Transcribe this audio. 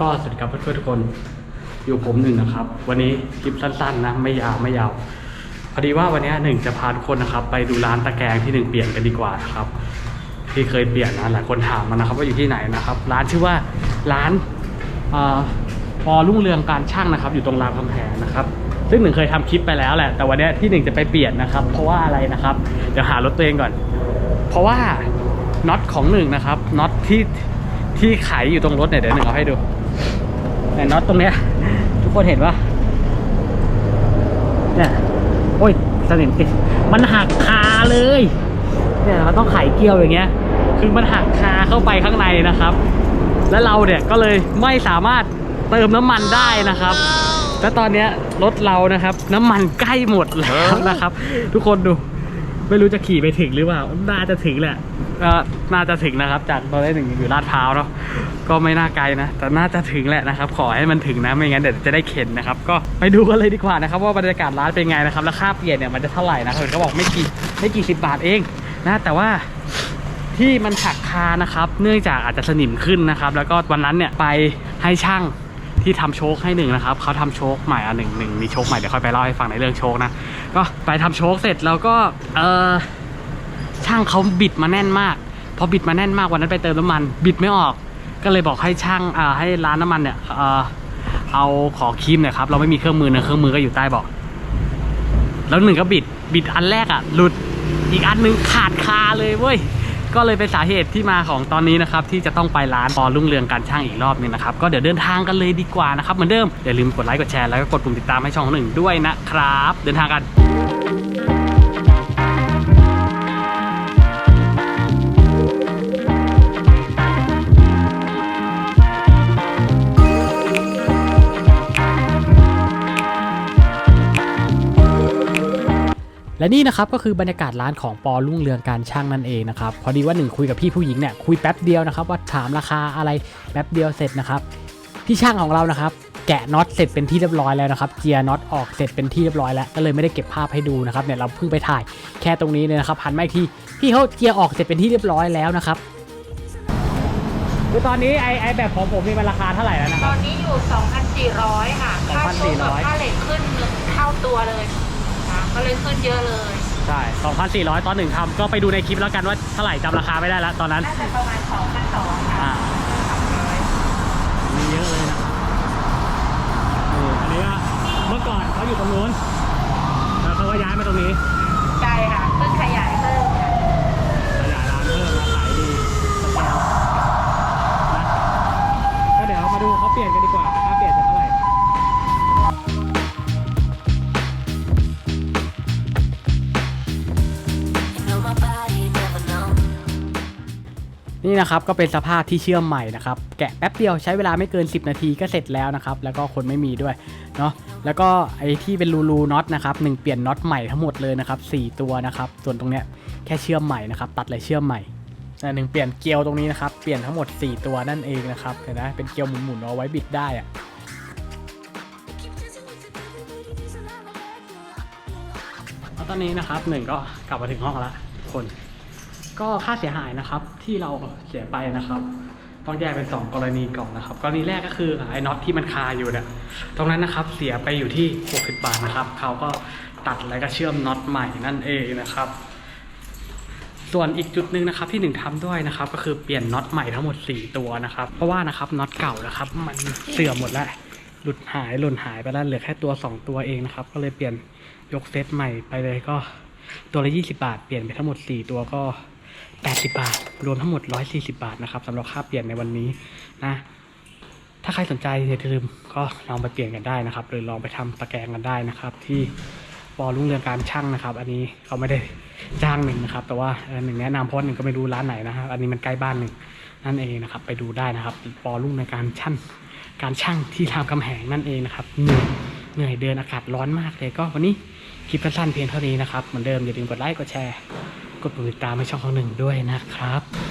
ก็สวัสดีครับเพื่อนๆทุกคนอยู่ผมหนึ่งนะครับ วันนี้คลิปสั้นๆนะไม่ยาวไม่ยาวพอดีว่าวันนี้หนึ่งจะพาทุกคนนะครับ ไปดูร้านตะแกรงที่หนึ่งเปลี่ยนกันดีกว่านะครับ ที่เคยเปลี่ยนนะหลายคนถามมานะครับ ว่าอยู่ที่ไหนนะครับ ร้านชื่อว่าร้านอพอรุ่งเรืองการช่างนะครับ อยู่ตรงรามคำแหงนะครับ ซึ่งหนึ่งเคยทำคลิปไปแล้วแหละ แต่วันนี้ที่หนึ่งจะไปเปลี่ยนนะครับ เพราะว่าอะไรนะครับเดี๋ยวหารถตัวเองก่อน เพราะว่าน็อตของหนึ่งนะครับน็อตที่ที่ไขอยู่ตรงรถเนี่ยเดี๋ยวหนึ่งเอาให้ดู เนี่น็อตตรงเนี้ย ทุกคนเห็นปะเนี่ยโอ้ยสนิมติดมันหักคาเลย เนี่ยเราต้องไขเกี่ยวอย่างเงี้ย คือมันหักคาเข้าไปข้างในนะครับ แล้วเราเนี่ยก็เลยไม่สามารถเติมน้ำมันได้นะครับ และตอนเนี้ยรถเรานะครับ น้ำมันใกล้หมดแล้วนะครับ ทุกคนดู ไม่รู้จะขี่ไปถึงหรือเปล่า น่าจะถึงแหละ ก็น่าจะถึงนะครับ จากตอนแรกหนึ่งอยู่ลาดพร้าวเนาะก็ไม่น่าไกลนะ แต่น่าจะถึงแหละนะครับ ขอให้มันถึงนะไม่งั้นเดี๋ยวจะได้เข็นนะครับ ก็ไปดูกันเลยดีกว่านะครับ ว่าบรรยากาศร้านเป็นไงนะครับแล้วค่าเปลี่ยนเนี่ยมันจะเท่าไหร่นะเห็นเขาบอกไม่กี่ไม่กี่สิบบาทเองนะแต่ว่าที่มันหักคานะครับ เนื่องจากอาจจะสนิมขึ้นนะครับ แล้วก็วันนั้นเนี่ยไปให้ช่างที่ทำโชคให้หนึ่งนะครับเขาทำโชคใหม่อะหนึ่งหนึ่งมีโชคใหม่เดี๋ยวค่อยไปเล่าให้ฟังในเรื่องโชคนะก็ไปทำโชคเสร็จแล้วก็เออ ช่างเขาบิดมาแน่นมาก พอบิดมาแน่นมากวันนั้นไปเติมน้ำมัน บิดไม่ออก ก็เลยบอกให้ช่างอ่าให้ร้านน้ำมันเนี่ยเออเอาขอครีมหน่อยครับ เราไม่มีเครื่องมือนะเครื่องมือก็อยู่ใต้เบาะแล้วหนึ่งก็บิดบิดอันแรกอะหลุดอีกอันหนึ่งขาดคาเลยเว้ยก็เลยเป็นสาเหตุที่มาของตอนนี้นะครับที่จะต้องไปร้านปอรุ่งเรืองการช่างอีกรอบนึงนะครับก็เดี๋ยวเดินทางกันเลยดีกว่านะครับเหมือนเดิมอย่าลืมกดไลค์กดแชร์แล้วก็กดปุ่มติดตามให้ช่องหนึ่งด้วยนะครับ เดินทางกัน และนี่นะครับก็คือบรรยากาศร้านของปอรุ่งเรืองการช่างนั่นเองนะครับพอดีว่าหนึ่งคุยกับพี่ผู้หญิงเนี่ยคุยแป๊บเดียวนะครับว่าถามราคาอะไรแป๊บเดียวเสร็จนะครับพี่ช่างของเรานะครับแกะน็อตเสร็จเป็นที่เรียบร้อยแล้วนะครับเจียร์น็อตออกเสร็จเป็นที่เรียบร้อยแล้วก็เลยไม่ได้เก็บภาพให้ดูนะครับเนี่ยเราเพิ่งไปถ่ายแค่ตรงนี้เลยนะครับหันมาอีกทีพี่เขาเจียร์ออกเสร็จเป็นที่เรียบร้อยแล้วนะครับคือตอนนี้ไอไอแบบของผมมีมันราคาเท่าไหร่แล้วนะคตรับ อนนี้อยู่ 2,400 ค่ะ ค่าโชว์กับ2,400 ค่าเหล็กขึ้นเท่าตัวเลยค่ะ ก็เลยขึ้นเยอะเลยใช่2,400ตอนหนึ่งทำก็ไปดูในคลิปแล้วกันว่าเท่าไหร่จำราคาไม่ได้แล้วตอนนั้น น่าจะประมาณ2,200ค่ะอ่ามีเยอะเลยนะเอออันนี้ก็เมื่อก่อนเขาอยู่ตรงนู้นแล้วเขาก็ย้ายมาตรงนี้ นี่นะครับก็เป็นสภาพที่เชื่อมใหม่นะครับแกะแป๊บเดียวใช้เวลาไม่เกิน 10 นาทีก็เสร็จแล้วนะครับแล้วก็คนไม่มีด้วยเนาะแล้วก็ไอ้ที่เป็นรูรูน็อตนะครับหนึ่งเปลี่ยนน็อตใหม่ทั้งหมดเลยนะครับ4ตัวนะครับส่วนตรงเนี้ยแค่เชื่อมใหม่นะครับตัดเลยเชื่อมใหม่หนึ่งเปลี่ยนเกลียวตรงนี้นะครับเปลี่ยนทั้งหมด 4 ตัวนั่นเองนะครับเห็นไหมเป็นเกลียวหมุนๆเอาไว้บิดได้อะตอนนี้นะครับหนึ่งก็กลับมาถึงห้องแล้วคน ก็ค่าเสียหายนะครับ ที่เราเสียไปนะครับ ต้องแยกเป็น 2 กรณีก่อนนะครับ กรณีแรกก็คือไอ้น็อตที่มันคาอยู่เนี่ยตรงนั้นนะครับเสียไปอยู่ที่ 60 บาทนะครับเขาก็ตัดแล้วก็เชื่อมน็อตใหม่นั่นเองนะครับส่วนอีกจุดหนึ่งนะครับที่หนึ่งทำด้วยนะครับก็คือเปลี่ยนน็อตใหม่ทั้งหมด 4 ตัวนะครับ เพราะว่านะครับน็อตเก่านะครับ มันเสื่อมหมดแล้วหลุดหายหล่นหายไปแล้วเหลือแค่ตัว 2 ตัวเองนะครับ ก็เลยเปลี่ยนยกเซตใหม่ไปเลยก็ตัวละ 20 บาท เปลี่ยนไปทั้งหมด 4 ตัวก็ 80 บาท รวมทั้งหมด 140 บาทนะครับสำหรับค่าเปลี่ยนในวันนี้นะถ้าใครสนใจอย่าลืมก็ลองไปเปลี่ยนกันได้นะครับ หรือลองไปทำตะแกรงกันได้นะครับ ที่ปอรุ่งเรืองการช่างนะครับ อันนี้เขาไม่ได้จ้างหนึ่งนะครับ แต่ว่าหนึ่งแนะนำเพราะหนึ่งก็ไม่รู้ร้านไหนนะครับอันนี้มันใกล้บ้านหนึ่งนั่นเองนะครับ ไปดูได้นะครับ ปอรุ่งในการช่างการช่างที่รามคำแหงนั่นเองนะครับเหนื่อยเหนื่อยเดินอากาศร้อนมากเลยก็วันนี้คลิปสั้นเพียงเท่านี้นะครับเหมือนเดิมอย่าลืมกดไลค์กดแชร์ กดปุ่มติดตามให้ช่องของหนึ่งด้วยนะครับ